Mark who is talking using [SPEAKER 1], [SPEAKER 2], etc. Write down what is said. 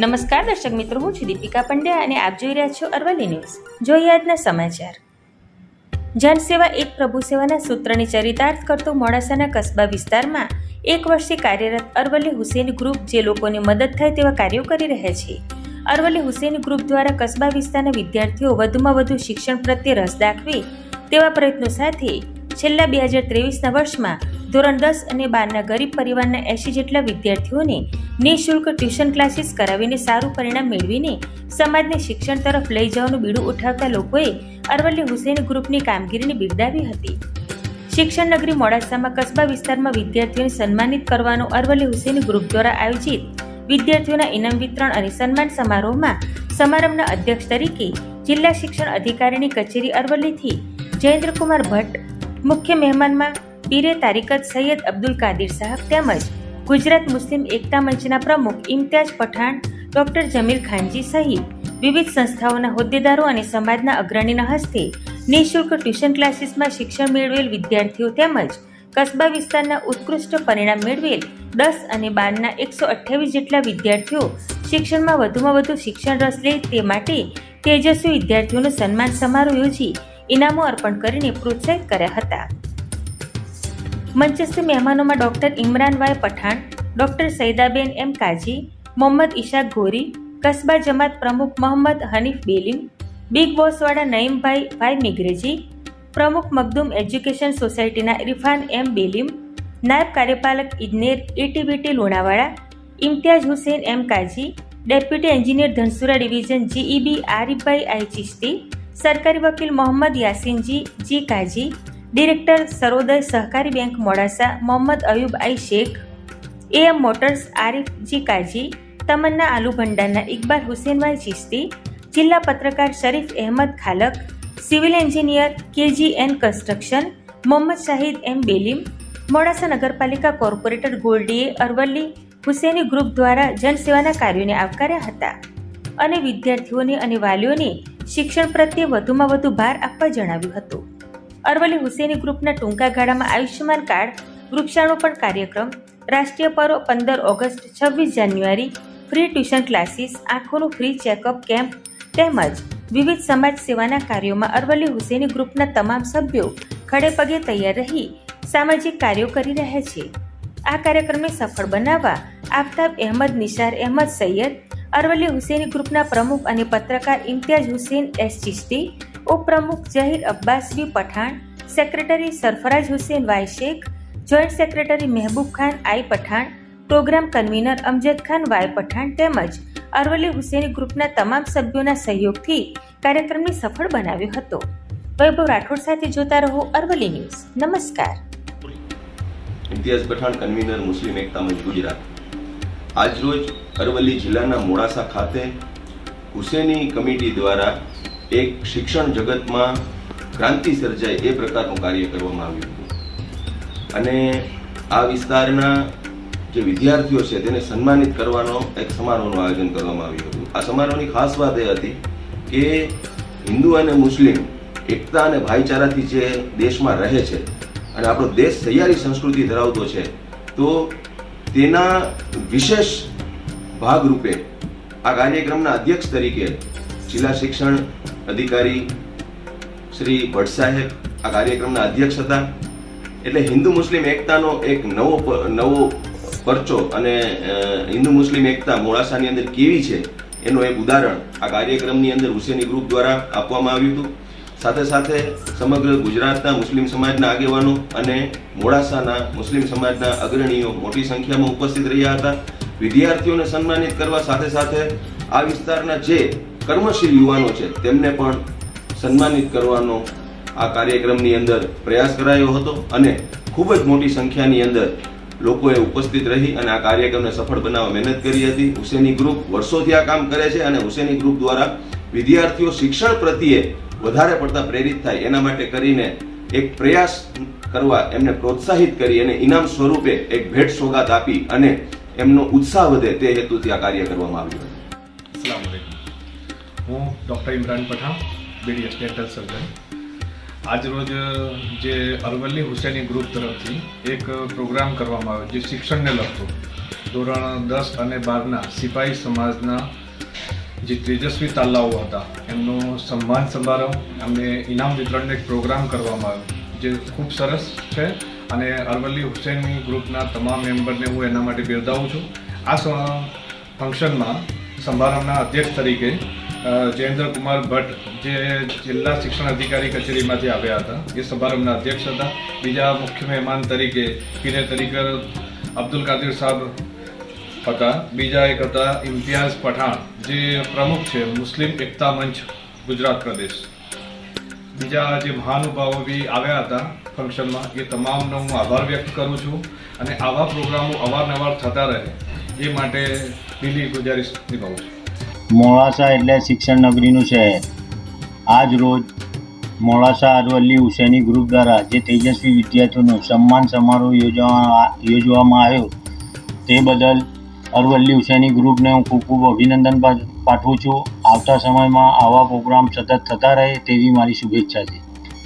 [SPEAKER 1] નમસ્કાર દર્શક મિત્રો, હું છું દીપિકા પંડ્યા અને આપ જોઈ રહ્યા છો અરવલ્લી ન્યૂઝ. જોઈએ આજના સમાચાર. જનસેવા એક પ્રભુ સેવાના સૂત્રને ચરિતાર્થ કરતો મોડાસાના કસ્બા વિસ્તારમાં એક વર્ષથી કાર્યરત અરવલ્લી હુસેન ગ્રુપ જે લોકોને મદદ થાય તેવા કાર્યો કરી રહ્યા છે. અરવલ્લી હુસેન ગ્રુપ દ્વારા કસ્બા વિસ્તારના વિદ્યાર્થીઓ વધુમાં વધુ શિક્ષણ પ્રત્યે રસ દાખવે તેવા પ્રયત્નો સાથે છેલ્લા બે હજાર ત્રેવીસના વર્ષમાં ધોરણ દસ અને બારના ગરીબ પરિવારના એંશી જેટલા વિદ્યાર્થીઓને નિઃશુલ્ક ટ્યુશન ક્લાસીસ કરાવીને સારું પરિણામ મેળવીને સમાજને શિક્ષણ તરફ લઈ જવાનું બીડું ઉઠાવતા લોકોએ અરવલ્લી હુસેન ગ્રુપની કામગીરીને બિરદાવી હતી. શિક્ષણ નગરી મોડાસામાં કસ્બા વિસ્તારમાં વિદ્યાર્થીઓને સન્માનિત કરવાનો અરવલ્લી હુસેન ગ્રુપ દ્વારા આયોજિત વિદ્યાર્થીઓના ઇનામ વિતરણ અને સન્માન સમારોહમાં સમારંભના અધ્યક્ષ તરીકે જિલ્લા શિક્ષણ અધિકારીની કચેરી અરવલ્લીથી જયેન્દ્રકુમાર ભટ્ટ મુખ્ય મહેમાનમાં પીરે તારીકત સૈયદ અબ્દુલ કાદિર સાહેબ તેમજ ગુજરાત મુસ્લિમ એકતા મંચના પ્રમુખ ઇમ્તિયાજ પઠાણ, ડોક્ટર જમીર ખાનજી સહિત વિવિધ સંસ્થાઓના હોદ્દેદારો અને સમાજના અગ્રણીના હસ્તે નિઃશુલ્ક ટ્યુશન ક્લાસીસમાં શિક્ષણ મેળવેલ વિદ્યાર્થીઓ તેમજ કસ્બા વિસ્તારના ઉત્કૃષ્ટ પરિણામ મેળવેલ દસ અને બારના એકસો અઠ્યાવીસ જેટલા વિદ્યાર્થીઓ શિક્ષણમાં વધુમાં વધુ શિક્ષણ રસ લે તે માટે તેજસ્વી વિદ્યાર્થીઓનો સન્માન સમારોહ યોજી ઇનામો અર્પણ કરીને પ્રોત્સાહિત કર્યા હતા. મંચસ્થ મહેમાનોમાં doctor Imranbhai Pathan, doctor સૈદાબેન M Kazi, Mohammad Isha Gori Kasba Jamat પ્રમુખ મોહમ્મદ હનીફ બેલીમ, બિગ બોસવાળા નઈમભાઈ ભાઈ મિગ્રેજી પ્રમુખ મખદુમ એજ્યુકેશન સોસાયટીના ઇરફાન એમ બેલીમ, નાયબ કાર્યપાલક ઇજનેર ETBT Lunawada Imtiyaz Hussain M Kazi, deputy engineer Dhansura division GEB Arifbhai I Chishti સરકારી વકીલ Mohammad યાસીનજી G Kazi director Sarvodaya Sahakari bank Modasa Mohammad Ayub I Shaikh, AM Motors Arif G Kazi Tamanna Aloo ભંડારના Iqbal Husenbhai Chishti, જિલ્લા પત્રકાર Sharif Ahmed Khalak, civil engineer KG N construction, Mohammad Shahid M Belim, Modasa નગરપાલિકા corporator ગોલ્ડીએ Aravalli Huseni group દ્વારા જનસેવાના કાર્યોને આવકાર્યા હતા. અને વિદ્યાર્થીઓને અને વાલીઓને શિક્ષણ પ્રત્યે વધુમાં વધુ ભાર આપવા જણાવ્યું હતું. અરવલ્લી હુસેની ગ્રુપના ટૂંકા ગાળામાં આયુષ્યમાન કાર્ડ, વૃક્ષારોપણ કાર્યક્રમ, રાષ્ટ્રીય પર્વ પંદર ઓગસ્ટ છવ્વીસ જાન્યુઆરી ફ્રી ટ્યુશન ક્લાસીસ આંખોનું ફ્રી ચેકઅપ કેમ્પ તેમજ વિવિધ સમાજ સેવાના કાર્યોમાં અરવલ્લી હુસેની ગ્રુપના તમામ સભ્યો ખડે પગે તૈયાર રહી સામાજિક કાર્યો કરી રહ્યા છે. આ કાર્યક્રમને સફળ બનાવવા આફતાબ અહેમદ નિશાર અહેમદ સૈયદ અરવલ્લી હુસેની ગ્રુપના પ્રમુખ અને પત્રકાર ઇમ્તિયાજ હુસેન એસ ચિશ્તી, ઉપપ્રમુખ Zahir Abbas B Pathan, secretary Sarfaraz Hussain Y Shaikh, joint secretary Mehboob Khan I Pathan, programme convener Amjad Khan Y Pathan તેમજ અરવલ્લી હુસેની ગ્રુપના તમામ સભ્યોના સહયોગથી કાર્યક્રમને સફળ બનાવ્યો હતો. વૈભવ રાઠોડ સાથે જોતા રહો અરવલ્લી ન્યૂઝ. નમસ્કાર.
[SPEAKER 2] ઇમ્તિયાઝ પઠાણ કન્વીનર મુસ્લિમ એકતા મંચ ગુજરાત. આજરોજ અરવલ્લી જિલ્લાના મોડાસા ખાતે હુસેની કમિટી દ્વારા એક શિક્ષણ જગતમાં ક્રાંતિ સર્જાય એ પ્રકારનું કાર્ય કરવામાં આવ્યું હતું. અને આ વિસ્તારના જે વિદ્યાર્થીઓ છે તેને સન્માનિત કરવાનો એક સમારોહનું આયોજન કરવામાં આવ્યું હતું. આ સમારોહની ખાસ વાત એ હતી કે હિન્દુ અને મુસ્લિમ એકતા અને ભાઈચારાથી જે દેશમાં રહે છે અને આપણો દેશ સહિયારી સંસ્કૃતિ ધરાવતો છે, તો તેના વિશેષ ભાગરૂપે આ કાર્યક્રમના અધ્યક્ષ તરીકે જિલ્લા શિક્ષણ અધિકારી શ્રી ભટ્ટ સાહેબ આ કાર્યક્રમના અધ્યક્ષ હતા. એટલે હિન્દુ મુસ્લિમ એકતાનો એક નવો નવો પરચો અને હિન્દુ મુસ્લિમ એકતા મોડાસાની અંદર કેવી છે એનું એક ઉદાહરણ આ કાર્યક્રમની અંદર હુસેની ગ્રુપ દ્વારા આપવામાં આવ્યું હતું. સાથે સાથે સમગ્ર ગુજરાતના મુસ્લિમ સમાજના આગેવાનો અને મોડાસાના મુસ્લિમ સમાજના અગ્રણીઓ મોટી સંખ્યામાં ઉપસ્થિત રહ્યા હતા. વિદ્યાર્થીઓને સન્માનિત કરવા સાથે સાથે આ વિસ્તારના જે કર્મશીલ યુવાનો છે, તેમને પણ સન્માનિત કરવાનો આ કાર્યક્રમની અંદર પ્રયાસ કરાયો હતો અને ખૂબ જ મોટી સંખ્યાની અંદર લોકોએ ઉપસ્થિત રહી અને આ કાર્યક્રમને સફળ બનાવવા મહેનત કરી હતી. હુસેની ગ્રુપ વર્ષોથી આ કામ કરે છે અને હુસેની ગ્રુપ દ્વારા વિદ્યાર્થીઓ શિક્ષણ પ્રત્યે વધારે પડતા પ્રેરિત થાય એના માટે કરીને એક પ્રયાસ કરવા એમને પ્રોત્સાહિત કરી અને ઇનામ સ્વરૂપે એક ભેટ સોગાત આપી અને એમનો ઉત્સાહ વધે તે હેતુથી આ કાર્ય કરવામાં આવ્યું હતું.
[SPEAKER 3] અસલામ હું doctor Imran Pathan BDS dental surgeon. આજરોજ જે અરવલ્લી હુસેની ગ્રુપ તરફથી એક પ્રોગ્રામ કરવામાં આવ્યો, જે શિક્ષણને લગતો ધોરણ દસ અને બારના સિપાહી સમાજના જે તેજસ્વી તાલાઓ હતા, એમનો સન્માન સમારોહ એમને ઇનામ વિતરણનો એક પ્રોગ્રામ કરવામાં આવ્યો, જે ખૂબ સરસ છે અને અરવલ્લી હુસેની ગ્રુપના તમામ મેમ્બરને હું એના માટે બિરદાવું છું. આ ફંક્શનમાં સમારંભના અધ્યક્ષ તરીકે જયેન્દ્ર કુમાર ભટ્ટ, જે જિલ્લા શિક્ષણ અધિકારી કચેરીમાંથી આવ્યા હતા, એ સમારંભના અધ્યક્ષ હતા. બીજા મુખ્ય મહેમાન તરીકે કિરે તરીકે અબ્દુલ કાદિર સાહેબ હતા. બીજા એક હતા, ઇમ્તિયાઝ પઠાણ, જે પ્રમુખ છે, મુસ્લિમ એકતા મંચ, ગુજરાત પ્રદેશ. બીજા જે મહાનુભાવો બી આવ્યા હતા ફંક્શનમાં, એ તમામનો હું આભાર વ્યક્ત કરું છું અને આવા પ્રોગ્રામો અવારનવાર થતા રહે, એ માટે દિલ્હી ગુજારીશ નિભાવું છું.
[SPEAKER 4] મોડાસા એટલે શિક્ષણ નગરીનું શહેર આજ રોજ મોડાસા અરવલ્લી હુસેની ગ્રુપ દ્વારા જે તેજસ્વી વિદ્યાર્થીઓનો સન્માન સમારોહ યોજવા યોજવામાં આવ્યો, તે બદલ અરવલ્લી હુસેની ગ્રુપને હું ખૂબ ખૂબ અભિનંદન પાઠવું છું. આવતા સમયમાં આવા પ્રોગ્રામ સતત થતા રહે તેવી મારી શુભેચ્છા છે.